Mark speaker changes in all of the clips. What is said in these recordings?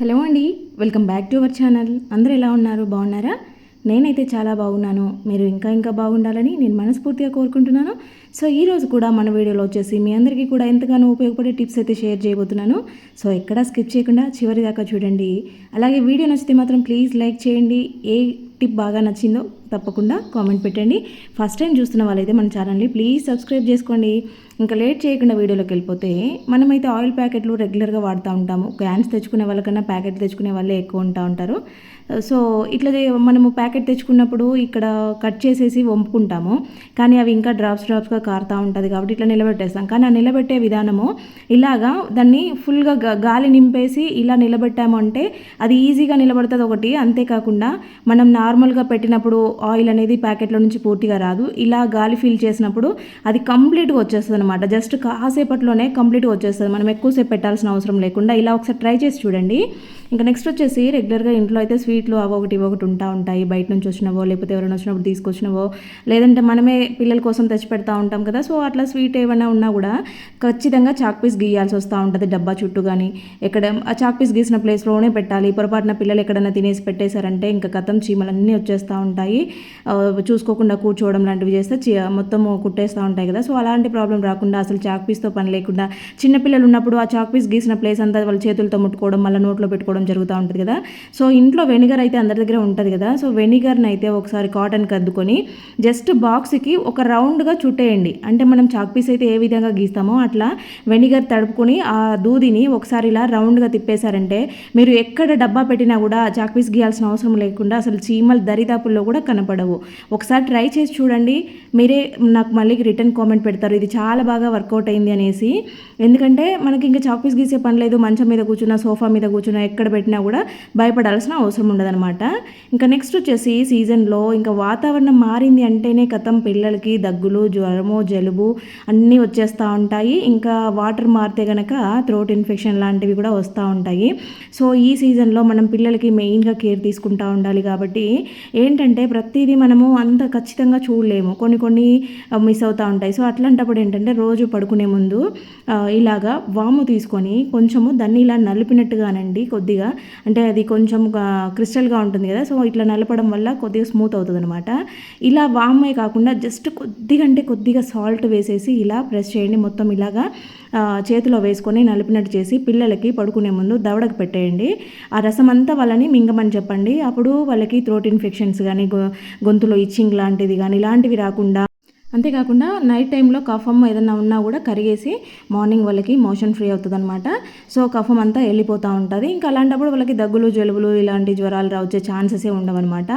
Speaker 1: Hello అండి welcome back to our channel. అందరూ ఎలా ఉన్నారు? బాగున్నారా? నేనైతే చాలా బాగున్నాను. మీరు ఇంకా ఇంకా బాగుండాలని నేను మనస్ఫూర్తిగా కోరుకుంటున్నాను. సో ఈరోజు కూడా మన వీడియోలో వచ్చేసి మీ అందరికీ కూడా ఎంతగానో ఉపయోగపడే టిప్స్ అయితే షేర్ చేయబోతున్నాను. సో ఎక్కడా స్కిప్ చేయకుండా చివరి దాకా చూడండి. అలాగే వీడియో నచ్చితే మాత్రం ప్లీజ్ లైక్ చేయండి. ఏ టిప్ బాగా నచ్చిందో తప్పకుండా కామెంట్ పెట్టండి. ఫస్ట్ టైం చూస్తున్న వాళ్ళైతే మన ఛానల్ని ప్లీజ్ సబ్స్క్రైబ్ చేసుకోండి. ఇంకా లేట్ చేయకుండా వీడియోలోకి వెళ్ళిపోతే మనమైతే ఆయిల్ ప్యాకెట్లు రెగ్యులర్గా వాడుతూ ఉంటాము. క్యాన్స్ తెచ్చుకునే వాళ్ళకన్నా ప్యాకెట్ తెచ్చుకునే వాళ్ళే ఎక్కువ ఉంటా ఉంటారు. సో ఇట్లా మనము ప్యాకెట్ తెచ్చుకున్నప్పుడు ఇక్కడ కట్ చేసేసి వంపుకుంటాము. కానీ అవి ఇంకా డ్రాప్స్ డ్రాప్స్గా కారుతూ ఉంటుంది కాబట్టి ఇట్లా నిలబెట్టేస్తాం. కానీ ఆ నిలబెట్టే విధానము ఇలాగా దాన్ని ఫుల్గా గాలి నింపేసి ఇలా నిలబెట్టాము అంటే అది ఈజీగా నిలబడుతుంది ఒకటి. అంతేకాకుండా మనం నార్మల్గా పెట్టినప్పుడు ఆయిల్ అనేది ప్యాకెట్లో నుంచి పూర్తిగా రాదు. ఇలా గాలి ఫీల్ చేసినప్పుడు అది కంప్లీట్గా వచ్చేస్తుంది అనమాట జస్ట్ కాసేపట్లోనే కంప్లీట్గా వచ్చేస్తుంది. మనం ఎక్కువసేపు పెట్టాల్సిన అవసరం లేకుండా ఇలా ఒకసారి ట్రై చేసి చూడండి. ఇంకా నెక్స్ట్ వచ్చేసి రెగ్యులర్గా ఇంట్లో అయితే స్వీట్లు అవి ఒకటి ఒకటి ఉంటా ఉంటాయి. బయట నుంచి వచ్చినవో లేకపోతే ఎవరైనా వచ్చినప్పుడు తీసుకొచ్చినవో లేదంటే మనమే పిల్లల కోసం తెచ్చి పెడతా ఉంటాం కదా. సో అట్లా స్వీట్ ఏమైనా ఉన్నా కూడా ఖచ్చితంగా చాక్ పీస్ గీయాల్సి వస్తూ ఉంటుంది డబ్బా చుట్టూ కానీ ఎక్కడ ఆ చాక్ పీస్ గీసిన ప్లేస్లోనే పెట్టాలి. పొరపాటున పిల్లలు ఎక్కడైనా తినేసి పెట్టేశారంటే ఇంకా కథం చీమలన్నీ వచ్చేస్తూ ఉంటాయి. చూసుకోకుండా కూర్చోవడం లాంటివి చేస్తే చీ మొత్తం కుట్టేస్తూ ఉంటాయి కదా. సో అలాంటి ప్రాబ్లం రాకుండా అసలు చాక్ పీస్తో పని లేకుండా చిన్నపిల్లలు ఉన్నప్పుడు ఆ చాక్ పీస్ గీసిన ప్లేస్ అంతా వాళ్ళ చేతులతో ముట్టుకోవడం మళ్ళీ నోట్లో పెట్టుకోవడం జరుగుతూ ఉంటుంది కదా. సో ఇంట్లో వెనిగర్ అయితే అందరి దగ్గర ఉంటుంది కదా. సో వెనిగర్ని అయితే ఒకసారి కాటన్ కద్దుకొని జస్ట్ బాక్స్కి ఒక రౌండ్గా చుట్టేయండి. అంటే మనం చాక్ పీస్ అయితే ఏ విధంగా గీస్తామో అట్లా వెనిగర్ తడుపుకొని ఆ దూదిని ఒకసారి ఇలా రౌండ్గా తిప్పేశారంటే మీరు ఎక్కడ డబ్బా పెట్టినా కూడా చాక్ పీస్ గీయాల్సిన అవసరం లేకుండా అసలు చీమలు దరిదాపుల్లో కూడా కనపడవు. ఒకసారి ట్రై చేసి చూడండి. మీరే నాకు మళ్ళీ రిటర్న్ కామెంట్ పెడతారు. ఇది చాలా బాగా వర్కౌట్ అయింది అనేసి. ఎందుకంటే మనకి ఇంకా చాక్ పీస్ గీసే పని లేదు. మంచం మీద కూర్చున్నా సోఫా మీద కూర్చున్నా ఎక్కడ పెట్టినా కూడా భయపడాల్సిన అవసరం ఉండదన్నమాట. ఇంకా నెక్స్ట్ వచ్చేసి సీజన్లో ఇంకా వాతావరణం మారింది అంటేనే కథం పిల్లలకి దగ్గులు జ్వరము జలుబు అన్నీ వచ్చేస్తూ ఉంటాయి. ఇంకా వాటర్ మారితే కనుక థ్రోట్ ఇన్ఫెక్షన్ లాంటివి కూడా వస్తూ ఉంటాయి. సో ఈ సీజన్లో మనం పిల్లలకి మెయిన్గా కేర్ తీసుకుంటూ ఉండాలి కాబట్టి ఏంటంటే ప్రతిదీ మనము అంత ఖచ్చితంగా చూడలేము. కొన్ని కొన్ని మిస్ అవుతూ ఉంటాయి. సో అట్లాంటప్పుడు ఏంటంటే రోజు పడుకునే ముందు ఇలాగా వాము తీసుకొని కొంచెము దాన్ని ఇలా నలిపినట్టుగానండి కొద్దిగా. అంటే అది కొంచెం క్రిస్టల్గా ఉంటుంది కదా సో ఇట్లా నలపడం వల్ల కొద్దిగా స్మూత్ అవుతుంది అనమాట ఇలా వామే కాకుండా జస్ట్ కొద్దిగా అంటే కొద్దిగా సాల్ట్ వేసేసి ఇలా ప్రెస్ చేయండి. మొత్తం ఇలాగా చేతిలో వేసుకొని నలిపినట్టు చేసి పిల్లలకి పడుకునే ముందు దవడకు పెట్టేయండి. ఆ రసం అంతా వాళ్ళని మింగమని చెప్పండి. అప్పుడు వాళ్ళకి థ్రోట్ ఇన్ఫెక్షన్స్ కానీ గొంతులో ఇచ్చింగ్ లాంటిది కానీ ఇలాంటివి రాకుండా అంతేకాకుండా నైట్ టైంలో కఫం ఏదైనా ఉన్నా కూడా కరిగేసి మార్నింగ్ వాళ్ళకి మోషన్ ఫ్రీ అవుతుంది అనమాట సో కఫం అంతా వెళ్ళిపోతూ ఉంటుంది. ఇంకా అలాంటప్పుడు వాళ్ళకి దగ్గులు జలుబులు ఇలాంటి జ్వరాలు రావచ్చే ఛాన్సెసే ఉండవన్నమాట.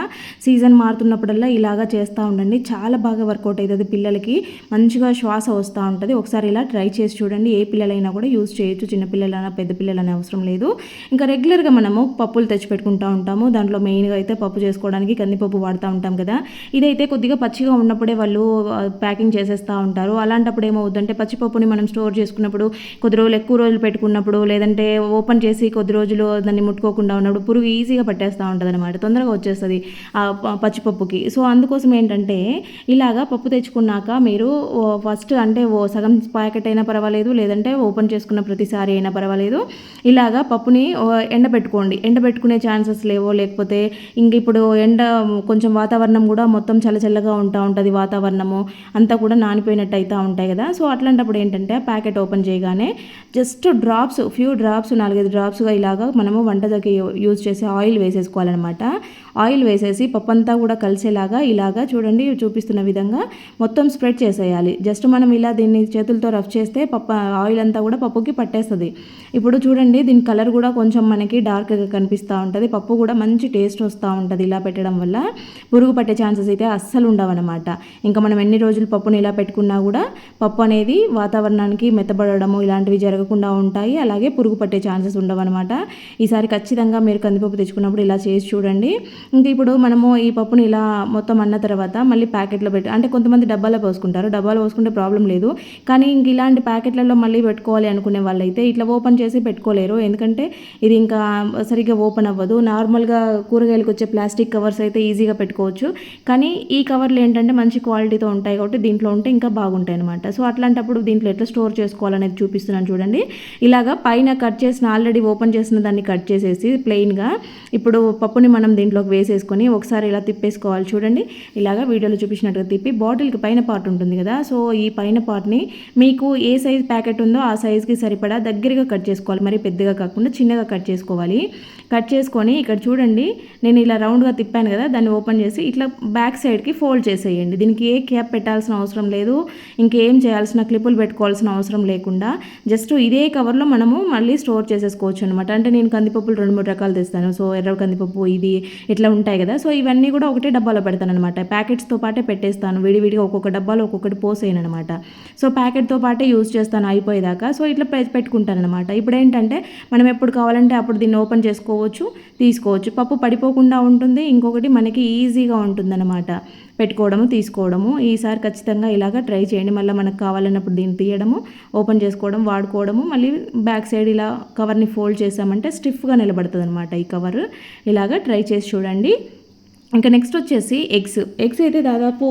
Speaker 1: సీజన్ మారుతున్నప్పుడల్లా ఇలాగా చేస్తూ ఉండండి. చాలా బాగా వర్కౌట్ అవుతుంది పిల్లలకి. మంచిగా శ్వాస వస్తూ ఉంటుంది. ఒకసారి ఇలా ట్రై చేసి చూడండి. ఏ పిల్లలైనా కూడా యూజ్ చేయొచ్చు. చిన్నపిల్లలైనా పెద్ద పిల్లలనే అవసరం లేదు. ఇంకా రెగ్యులర్గా మనము పప్పులు తెచ్చి పెట్టుకుంటూ ఉంటాము. దాంట్లో మెయిన్గా అయితే పప్పు చేసుకోవడానికి కందిపప్పు వాడుతూ ఉంటాం కదా. ఇదైతే కొద్దిగా పచ్చిగా ఉన్నప్పుడే వాళ్ళు ప్యాకింగ్ చేసేస్తూ ఉంటారు. అలాంటప్పుడు ఏమవుతుందంటే పచ్చిపప్పుని మనం స్టోర్ చేసుకున్నప్పుడు కొద్ది రోజులు ఎక్కువ రోజులు పెట్టుకున్నప్పుడు లేదంటే ఓపెన్ చేసి కొద్ది రోజులు దాన్ని ముట్టుకోకుండా ఉన్నప్పుడు పురుగు ఈజీగా పట్టేస్తూ ఉంటుంది అనమాట తొందరగా వచ్చేస్తుంది ఆ పచ్చిపప్పుకి. సో అందుకోసం ఏంటంటే ఇలాగా పప్పు తెచ్చుకున్నాక మీరు ఫస్ట్ అంటే ఓ సగం ప్యాకెట్ అయినా పర్వాలేదు లేదంటే ఓపెన్ చేసుకున్న ప్రతిసారి అయినా పర్వాలేదు. ఇలాగా పప్పుని ఎండబెట్టుకోండి. ఎండబెట్టుకునే ఛాన్సెస్ లేవో లేకపోతే ఇంక ఇప్పుడు ఎండ కొంచెం వాతావరణం కూడా మొత్తం చల్లచల్లగా ఉంటా ఉంటుంది వాతావరణము. అంతా కూడా నానిపోయినట్టు అవుతూ ఉంటాయి కదా. సో అట్లాంటప్పుడు ఏంటంటే ప్యాకెట్ ఓపెన్ చేయగానే జస్ట్ డ్రాప్స్ ఫ్యూ డ్రాప్స్ నాలుగైదు డ్రాప్స్గా ఇలాగా మనము వంటకి యూజ్ చేసే ఆయిల్ వేసేసుకోవాలన్నమాట. ఆయిల్ వేసేసి పప్పు అంతా కూడా కలిసేలాగా ఇలాగా చూడండి చూపిస్తున్న విధంగా మొత్తం స్ప్రెడ్ చేసేయాలి. జస్ట్ మనం ఇలా దీన్ని చేతులతో రఫ్ చేస్తే పప్ప ఆయిల్ అంతా కూడా పప్పుకి పట్టేస్తుంది. ఇప్పుడు చూడండి దీని కలర్ కూడా కొంచెం మనకి డార్క్గా కనిపిస్తూ ఉంటుంది. పప్పు కూడా మంచి టేస్ట్ వస్తూ ఉంటుంది ఇలా పెట్టడం వల్ల. పురుగు పట్టే ఛాన్సెస్ అయితే అస్సలు ఉండవన్నమాట. ఇంకా మనం ఎన్ని రోజులు పప్పుని ఇలా పెట్టుకున్నా కూడా పప్పు అనేది వాతావరణానికి మెత్తబడము ఇలాంటివి జరగకుండా ఉంటాయి. అలాగే పురుగు పట్టే ఛాన్సెస్ ఉండవన్నమాట. ఈసారి ఖచ్చితంగా మీరు కందిపప్పు తెచ్చుకున్నప్పుడు ఇలా చేసి చూడండి. ఇంకా ఇప్పుడు మనము ఈ పప్పుని ఇలా మొత్తం అన్న తర్వాత మళ్ళీ ప్యాకెట్లో పెట్టి అంటే కొంతమంది డబ్బాలో పోసుకుంటారు. డబ్బాలో పోసుకుంటే ప్రాబ్లం లేదు. కానీ ఇంక ఇలాంటి ప్యాకెట్లలో మళ్ళీ పెట్టుకోవాలి అనుకునే వాళ్ళైతే ఇట్లా ఓపెన్ చేసి పెట్టుకోలేరు. ఎందుకంటే ఇది ఇంకా సరిగ్గా ఓపెన్ అవ్వదు. నార్మల్గా కూరగాయలకు వచ్చే ప్లాస్టిక్ కవర్స్ అయితే ఈజీగా పెట్టుకోవచ్చు. కానీ ఈ కవర్లు ఏంటంటే మంచి క్వాలిటీతో ఉంటాయి. ఉంటాయి కాబట్టి దీంట్లో ఉంటే ఇంకా బాగుంటాయి అనమాట సో అట్లాంటప్పుడు దీంట్లో ఎట్లా స్టోర్ చేసుకోవాలనేది చూపిస్తున్నాను చూడండి. ఇలాగా పైన కట్ చేసిన ఆల్రెడీ ఓపెన్ చేసిన దాన్ని కట్ చేసేసి ప్లెయిన్గా ఇప్పుడు పప్పుని మనం దీంట్లోకి వేసేసుకొని ఒకసారి ఇలా తిప్పేసుకోవాలి చూడండి. ఇలాగా వీడియోలో చూపించినట్టుగా తిప్పి బాటిల్కి పైన పార్ట్ ఉంటుంది కదా. సో ఈ పైన పార్ట్ని మీకు ఏ సైజ్ ప్యాకెట్ ఉందో ఆ సైజ్కి సరిపడా దగ్గరగా కట్ చేసుకోవాలి. మరి పెద్దగా కాకుండా చిన్నగా కట్ చేసుకోవాలి. కట్ చేసుకొని ఇక్కడ చూడండి నేను ఇలా రౌండ్గా తిప్పాను కదా దాన్ని ఓపెన్ చేసి ఇట్లా బ్యాక్ సైడ్కి ఫోల్డ్ చేసేయండి. దీనికి ఏ క్యాప్ పెట్టాల్సిన అవసరం లేదు. ఇంకేం చేయాల్సిన క్లిప్పులు పెట్టుకోవాల్సిన అవసరం లేకుండా జస్ట్ ఇదే కవర్లో మనము మళ్ళీ స్టోర్ చేసేసుకోవచ్చు అనమాట అంటే నేను కందిపప్పులు రెండు మూడు రకాలు తెస్తాను. సో ఎర్ర కందిపప్పు ఇది ఇట్లా ఉంటాయి కదా. సో ఇవన్నీ కూడా ఒకటే డబ్బాలో పెడతాను అనమాట ప్యాకెట్స్తో పాటే పెట్టేస్తాను. విడివిడిగా ఒక్కొక్క డబ్బాలో ఒక్కొక్కటి పోసేయను అనమాట సో ప్యాకెట్తో పాటే యూజ్ చేస్తాను అయిపోయేదాకా. సో ఇట్లా పెట్టుకుంటాను అనమాట ఇప్పుడు ఏంటంటే మనం ఎప్పుడు కావాలంటే అప్పుడు దీన్ని ఓపెన్ చేసుకోవచ్చు తీసుకోవచ్చు. పప్పు పడిపోకుండా ఉంటుంది. ఇంకొకటి మనకి ఈజీగా ఉంటుందన్నమాట. పెట్టుకోవడము తీసుకోవడము. ఈసారి ఖచ్చితంగా ఇలాగ ట్రై చేయండి. మళ్ళీ మనకు కావాలన్నప్పుడు దీన్ని తీయడము ఓపెన్ చేసుకోవడం వాడుకోవడము మళ్ళీ బ్యాక్ సైడ్ ఇలా కవర్ని ఫోల్డ్ చేసామంటే స్టిఫ్గా నిలబడుతుంది అనమాట ఈ కవర్. ఇలాగ ట్రై చేసి చూడండి. ఇంకా నెక్స్ట్ వచ్చేసి ఎగ్స్. ఎగ్స్ అయితే దాదాపు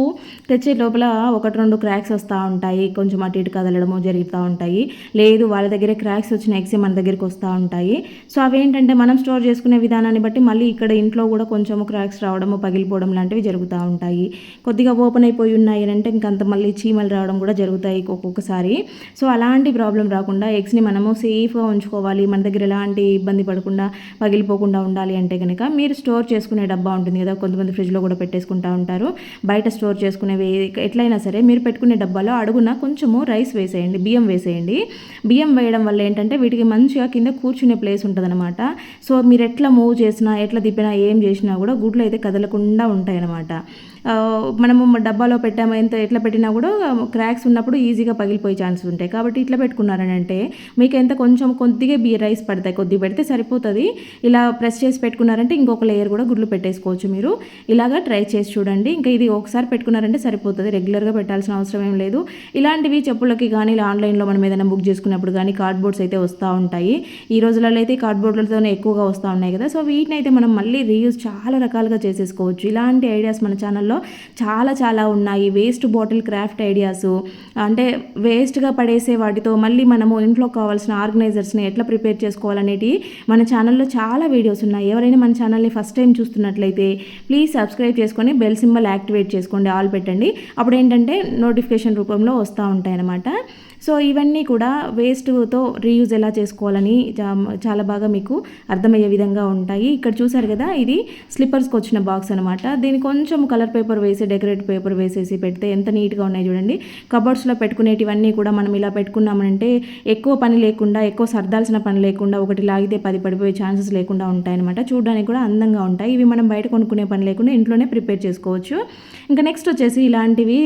Speaker 1: తెచ్చే లోపల ఒకటి రెండు క్రాక్స్ వస్తూ ఉంటాయి. కొంచెం అటు ఇటు కదలడము జరుగుతూ ఉంటాయి. లేదు వాళ్ళ దగ్గర క్రాక్స్ వచ్చిన ఎగ్స్ మన దగ్గరికి వస్తూ ఉంటాయి. సో అవేంటంటే మనం స్టోర్ చేసుకునే విధానాన్ని బట్టి మళ్ళీ ఇక్కడ ఇంట్లో కూడా కొంచెం క్రాక్స్ రావడము పగిలిపోవడం లాంటివి జరుగుతూ ఉంటాయి. కొద్దిగా ఓపెన్ అయిపోయి ఉన్నాయి అంటే ఇంకంత మళ్ళీ చీమలు రావడం కూడా జరుగుతాయి ఒక్కొక్కసారి. సో అలాంటి ప్రాబ్లం రాకుండా ఎగ్స్ని మనము సేఫ్గా ఉంచుకోవాలి. మన దగ్గర ఎలాంటి ఇబ్బంది పడకుండా పగిలిపోకుండా ఉండాలి అంటే కనుక మీరు స్టోర్ చేసుకునే డబ్బా ఉంటుంది కదా కొంతమంది ఫ్రిడ్జ్లో కూడా పెట్టేసుకుంటూ ఉంటారు. బయట స్టోర్ చేసుకునేవి ఎట్లయినా సరే మీరు పెట్టుకునే డబ్బాలో అడుగున కొంచెము రైస్ వేసేయండి బియ్యం వేసేయండి. బియ్యం వేయడం వల్ల ఏంటంటే వీటికి మంచిగా కింద కూర్చునే ప్లేస్ ఉంటుందన్నమాట. సో మీరు ఎట్లా మూవ్ చేసినా ఎట్లా తిప్పినా ఏం చేసినా కూడా గుడ్లు అయితే కదలకుండా ఉంటాయన్నమాట. మనము డబ్బాలో పెట్టాము ఎంత ఎట్లా పెట్టినా కూడా క్రాక్స్ ఉన్నప్పుడు ఈజీగా పగిలిపోయే ఛాన్సెస్ ఉంటాయి. కాబట్టి ఇట్లా పెట్టుకున్నారని అంటే మీకు ఎంత కొంచెం కొద్దిగా బియ్య రైస్ పడతాయి. కొద్దిగా పెడితే సరిపోతుంది. ఇలా ప్రెస్ చేసి పెట్టుకున్నారంటే ఇంకొక లేయర్ కూడా గుడ్లు పెట్టేసుకోవచ్చు మీరు. ఇలాగా ట్రై చేసి చూడండి. ఇంకా ఇది ఒకసారి పెట్టుకున్నారంటే సరిపోతుంది. రెగ్యులర్గా పెట్టాల్సిన అవసరం ఏం లేదు. ఇలాంటివి చెప్పులకి కానీ ఇలా ఆన్లైన్లో మనం ఏదైనా బుక్ చేసుకున్నప్పుడు కానీ కార్డ్బోర్డ్స్ అయితే వస్తూ ఉంటాయి. ఈ రోజులలో అయితే కార్డ్బోర్డ్లతోనే ఎక్కువగా వస్తూ ఉన్నాయి కదా. సో వీటిని అయితే మనం మళ్ళీ రీయూజ్ చాలా రకాలుగా చేసేసుకోవచ్చు. ఇలాంటి ఐడియాస్ మన ఛానల్లో చాలా చాలా ఉన్నాయి. వేస్ట్ బాటిల్ క్రాఫ్ట్ ఐడియాస్ అంటే వేస్ట్గా పడేసే వాటితో మళ్ళీ మనము ఇంట్లో కావాల్సిన ఆర్గనైజర్స్ని ఎట్లా ప్రిపేర్ చేసుకోవాలనేటి మన ఛానల్లో చాలా వీడియోస్ ఉన్నాయి. ఎవరైనా మన ఛానల్ని ఫస్ట్ టైం చూస్తున్నట్లయితే ప్లీజ్ సబ్స్క్రైబ్ చేసుకొని బెల్ సింబల్ యాక్టివేట్ చేసుకోండి. ఆల్ పెట్టండి. అప్పుడు ఏంటంటే నోటిఫికేషన్ రూపంలో వస్తూ ఉంటాయి అన్నమాట సో ఇవన్నీ కూడా వేస్ట్తో రీయూజ్ ఎలా చేసుకోవాలని చాలా బాగా మీకు అర్థమయ్యే విధంగా ఉంటాయి. ఇక్కడ చూసారు కదా ఇది స్లిప్పర్స్కి వచ్చిన బాక్స్ అనమాట దీని కొంచెం కలర్ పేపర్ వేసి డెకరేట్ పేపర్ వేసేసి పెడితే ఎంత నీట్గా ఉన్నాయి చూడండి. కబర్డ్స్లో పెట్టుకునేటివన్నీ కూడా మనం ఇలా పెట్టుకున్నామంటే ఎక్కువ పని లేకుండా ఎక్కువ సర్దాల్సిన పని లేకుండా ఒకటి లాగితే పది పడిపోయే ఛాన్సెస్ లేకుండా ఉంటాయన్నమాట చూడడానికి కూడా అందంగా ఉంటాయి. ఇవి మనం బయట కొనుక్కునే పని లేకుండా ఇంట్లోనే ప్రిపేర్ చేసుకోవచ్చు. ఇంకా నెక్స్ట్ వచ్చేసి ఇలాంటివి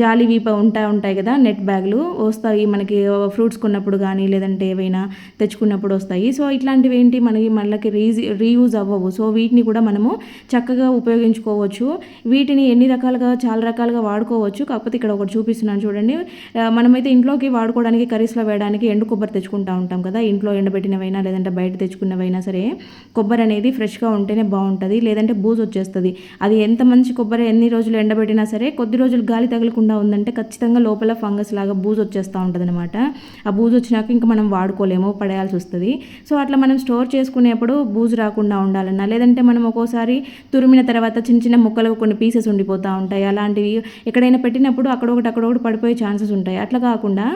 Speaker 1: జాలి వీప ఉంటా ఉంటాయి కదా నెట్ బ్యాగులు వస్తాయి అవి మనకి ఫ్రూట్స్ కొన్నప్పుడు కానీ లేదంటే ఏవైనా తెచ్చుకున్నప్పుడు వస్తాయి. సో ఇట్లాంటివి ఏంటి? మనకి మనకి రీజీ రీయూజ్ అవ్వవు. సో వీటిని కూడా మనము చక్కగా ఉపయోగించుకోవచ్చు. వీటిని ఎన్ని రకాలుగా చాలా రకాలుగా వాడుకోవచ్చు. కాకపోతే ఇక్కడ ఒకటి చూపిస్తున్నాను చూడండి. మనమైతే ఇంట్లోకి వాడుకోవడానికి కర్రీస్లో వేయడానికి ఎండు కొబ్బరి తెచ్చుకుంటా ఉంటాం కదా. ఇంట్లో ఎండబెట్టినవైనా లేదంటే బయట తెచ్చుకున్నవైనా సరే కొబ్బరి అనేది ఫ్రెష్గా ఉంటేనే బాగుంటుంది. లేదంటే బూజు వచ్చేస్తుంది. అది ఎంత మంచి కొబ్బరి ఎన్ని రోజులు ఎండబెట్టినా సరే కొద్ది రోజులు గాలి తగలకుండా ఉందంటే ఖచ్చితంగా లోపల ఫంగస్ లాగా బూజు వచ్చేస్తూ ఉంటుంది అనమాట ఆ బూజు వచ్చినాక ఇంకా మనం వాడుకోలేము పడేయాల్సి వస్తుంది. సో అట్లా మనం స్టోర్ చేసుకునేప్పుడు బూజు రాకుండా ఉండాలన్నా లేదంటే మనం ఒక్కోసారి తురిమిన తర్వాత చిన్న చిన్న ముక్కలు కొన్ని పీసెస్ ఉండిపోతూ ఉంటాయి. అలాంటివి ఎక్కడైనా పెట్టినప్పుడు అక్కడొకటి అక్కడొకటి పడిపోయే ఛాన్సెస్ ఉంటాయి. అట్లా కాకుండా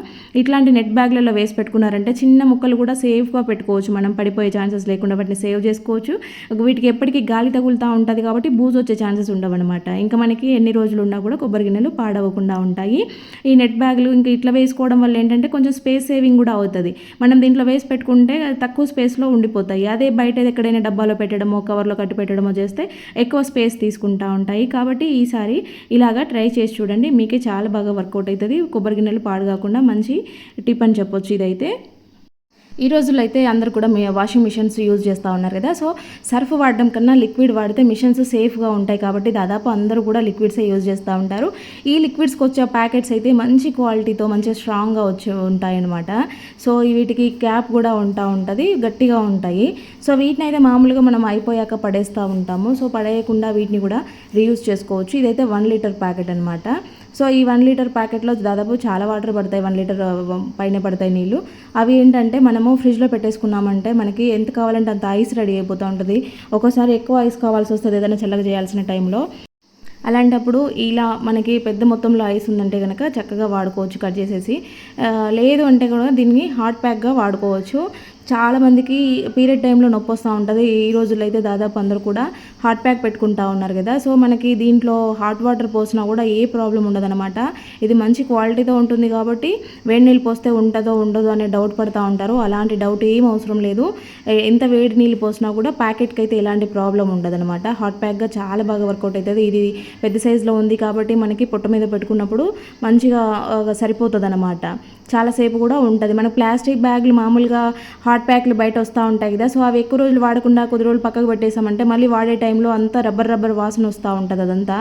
Speaker 1: ఇట్లాంటి నెట్ బ్యాగ్లలో వేసి పెట్టుకున్నారంటే చిన్న ముక్కలు కూడా సేఫ్గా పెట్టుకోవచ్చు మనం. పడిపోయే ఛాన్సెస్ లేకుండా వాటిని సేవ్ చేసుకోవచ్చు. వీటికి ఎప్పటికీ గాలి తగులుతూ ఉంటుంది కాబట్టి బూజు వచ్చే ఛాన్సెస్ ఉండవన్నమాట. ఇంకా మనకి ఎన్ని రోజులు ఉన్నా కూడా కొబ్బరి గిన్నెలు పాడవకుండా ఉంటాయి. ఈ నెట్ బ్యాగులు ఇంకా ఇట్లా వేసుకోవడం వల్ల ఏంటంటే కొంచెం స్పేస్ సేవింగ్ కూడా అవుతుంది. మనం దీంట్లో వేసి పెట్టుకుంటే తక్కువ స్పేస్లో ఉండిపోతాయి. అదే బయట ఎక్కడైనా డబ్బాలో పెట్టడమో కవర్లో కట్టి పెట్టడమో చేస్తే ఎక్కువ స్పేస్ తీసుకుంటా ఉంటాయి. కాబట్టి ఈసారి ఇలాగా ట్రై చేసి చూడండి. మీకే చాలా బాగా వర్కౌట్ అవుతుంది. కొబ్బరి గిన్నెలు పాడు కాకుండా మంచి టిప్ అని చెప్పొచ్చు ఇదైతే. ఈ రోజుల్లో అయితే అందరు కూడా మీ వాషింగ్ మిషన్స్ యూజ్ చేస్తూ ఉన్నారు కదా. సో సర్ఫ్ వాడడం కన్నా లిక్విడ్ వాడితే మిషన్స్ సేఫ్గా ఉంటాయి కాబట్టి దాదాపు అందరూ కూడా లిక్విడ్సే యూజ్ చేస్తూ ఉంటారు. ఈ లిక్విడ్స్కి వచ్చే ప్యాకెట్స్ అయితే మంచి క్వాలిటీతో మంచిగా స్ట్రాంగ్గా వచ్చి ఉంటాయి అనమాట సో వీటికి క్యాప్ కూడా ఉంటా ఉంటుంది గట్టిగా ఉంటాయి. సో వీటిని అయితే మామూలుగా మనం అయిపోయాక పడేస్తూ ఉంటాము. సో పడేయకుండా వీటిని కూడా రీయూజ్ చేసుకోవచ్చు. ఇదైతే వన్ లీటర్ ప్యాకెట్ అనమాట సో ఈ వన్ లీటర్ ప్యాకెట్లో దాదాపు చాలా వాటర్ పడతాయి వన్ లీటర్ పైన పడతాయి నీళ్ళు అవి ఏంటంటే మనము ఫ్రిడ్జ్లో పెట్టేసుకున్నామంటే మనకి ఎంత కావాలంటే అంత ఐస్ రెడీ అయిపోతూ ఉంటుంది. ఒక్కోసారి ఎక్కువ ఐస్ కావాల్సి వస్తుంది ఏదైనా చల్లగా చేయాల్సిన టైంలో. అలాంటప్పుడు ఇలా మనకి పెద్ద మొత్తంలో ఐస్ ఉందంటే కనుక చక్కగా వాడుకోవచ్చు కట్ చేసేసి. లేదు అంటే కూడా దీన్ని హాట్ ప్యాక్గా వాడుకోవచ్చు. చాలామందికి పీరియడ్ టైంలో నొప్పి వస్తూ ఉంటుంది. ఈ రోజుల్లో అయితే దాదాపు అందరూ కూడా హాట్ ప్యాక్ పెట్టుకుంటా ఉన్నారు కదా. సో మనకి దీంట్లో హాట్ వాటర్ పోసినా కూడా ఏ ప్రాబ్లం ఉండదన్నమాట. ఇది మంచి క్వాలిటీతో ఉంటుంది కాబట్టి వేడి నీళ్ళు పోస్తే ఉంటుందో ఉండదో అనే డౌట్ పడుతూ ఉంటారు. అలాంటి డౌట్ ఏం అవసరం లేదు. ఎంత వేడి నీళ్ళు పోసినా కూడా ప్యాకెట్కి అయితే ఎలాంటి ప్రాబ్లం ఉండదన్నమాట. హాట్ ప్యాక్గా చాలా బాగా వర్కౌట్ అవుతుంది ఇది పెద్ద సైజులో ఉంది కాబట్టి మనకి పొట్ట మీద పెట్టుకున్నప్పుడు మంచిగా సరిపోతుంది అనమాట చాలాసేపు కూడా ఉంటుంది. మన ప్లాస్టిక్ బ్యాగులు మామూలుగా హాట్ హాట్ ప్యాక్లు బయట వస్తూ ఉంటాయి కదా. సో అవి ఎక్కువ రోజులు వాడకుండా కొద్ది రోజులు పక్కకు పెట్టేసామంటే మళ్ళీ వాడే టైంలో అంతా రబ్బర్ రబ్బర్ వాసన వస్తూ ఉంటుంది అదంతా.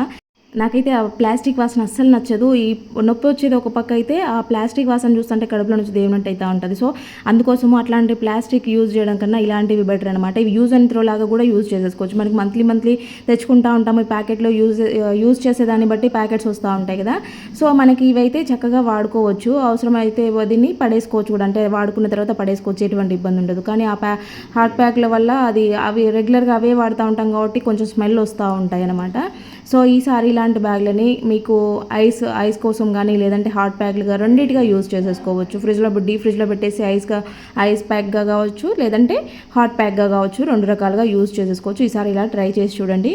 Speaker 1: నాకైతే ఆ ప్లాస్టిక్ వాసన అస్సలు నచ్చదు. ఈ నొప్పి వచ్చేది ఒక పక్క అయితే ఆ ప్లాస్టిక్ వాసన చూస్తుంటే కడుపులో నుంచి దేవునట్టు అయితే ఉంటుంది. సో అందుకోసము అట్లాంటి ప్లాస్టిక్ యూజ్ చేయడం కన్నా ఇలాంటివి బెటర్ అనమాట ఇవి యూజ్ అండ్ త్రో లాగా కూడా యూజ్ చేసేసుకోవచ్చు. మనకి మంత్లీ మంత్లీ తెచ్చుకుంటా ఉంటాము. ఈ ప్యాకెట్లో యూజ్ యూజ్ చేసేదాన్ని బట్టి ప్యాకెట్స్ వస్తూ ఉంటాయి కదా. సో మనకి ఇవైతే చక్కగా వాడుకోవచ్చు. అవసరమైతే దీన్ని పడేసుకోవచ్చు కూడా. అంటే వాడుకున్న తర్వాత పడేసుకోవచ్చు. ఎటువంటి ఇబ్బంది ఉండదు. కానీ ఆ ప్యా హాట్ ప్యాక్ల వల్ల అది అవి రెగ్యులర్గా అవే వాడుతూ ఉంటాం కాబట్టి కొంచెం స్మెల్ వస్తూ ఉంటాయి అనమాట సో ఈసారి ఇలాంటి బ్యాగ్లని మీకు ఐస్ ఐస్ కోసం కానీ లేదంటే హాట్ ప్యాక్లుగా రెండింటిగా యూజ్ చేసేసుకోవచ్చు. ఫ్రిడ్జ్లో డీ ఫ్రిడ్జ్లో పెట్టేసి ఐస్గా ఐస్ ప్యాక్గా కావచ్చు లేదంటే హాట్ ప్యాక్గా కావచ్చు రెండు రకాలుగా యూజ్ చేసేసుకోవచ్చు. ఈసారి ఇలా ట్రై చేసి చూడండి.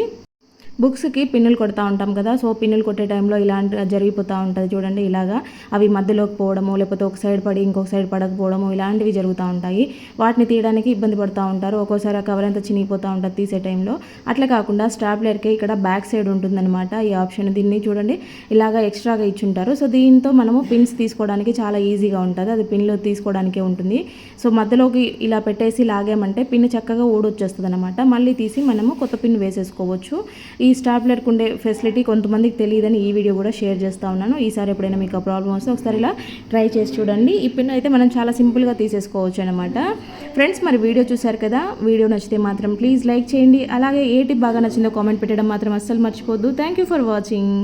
Speaker 1: బుక్స్కి పిన్నులు కొడతా ఉంటాం కదా. సో పిన్నులు కొట్టే టైంలో ఇలాంటి జరిగిపోతూ ఉంటుంది చూడండి. ఇలాగా అవి మధ్యలోకి పోవడము లేకపోతే ఒక సైడ్ పడి ఇంకొక సైడ్ పడకపోవడము ఇలాంటివి జరుగుతూ ఉంటాయి. వాటిని తీయడానికి ఇబ్బంది పడుతూ ఉంటారు. ఒక్కోసారి ఆ కవర్ అంతా చినిగిపోతూ ఉంటుంది తీసే టైంలో. అట్లా కాకుండా స్టాప్లర్కి ఇక్కడ బ్యాక్ సైడ్ ఉంటుందన్నమాట ఈ ఆప్షన్. దీన్ని చూడండి. ఇలాగా ఎక్స్ట్రాగా ఇచ్చుంటారు. సో దీంతో మనము పిన్స్ తీసుకోవడానికి చాలా ఈజీగా ఉంటుంది. అది పిన్లు తీసుకోవడానికే ఉంటుంది. సో మధ్యలోకి ఇలా పెట్టేసి లాగామంటే పిన్ చక్కగా ఊడొచ్చేస్తుంది అనమాట మళ్ళీ తీసి మనము కొత్త పిన్ వేసేసుకోవచ్చు. ఈ ఈ స్టాప్లర్కి ఉండే ఫెసిలిటీ కొంతమందికి తెలియదని ఈ వీడియో కూడా షేర్ చేస్తూ ఉన్నాను. ఈసారి ఎప్పుడైనా మీకు ఆ ప్రాబ్లం వస్తే ఒకసారి ఇలా ట్రై చేసి చూడండి. ఈ పిన్ అయితే మనం చాలా సింపుల్గా తీసేసుకోవచ్చు అనమాట ఫ్రెండ్స్ మరి వీడియో చూసారు కదా? వీడియో నచ్చితే మాత్రం ప్లీజ్ లైక్ చేయండి. అలాగే ఏ టిప్ బాగా నచ్చిందో కామెంట్ పెట్టడం మాత్రం అస్సలు మర్చిపోద్దు. Thank you for watching.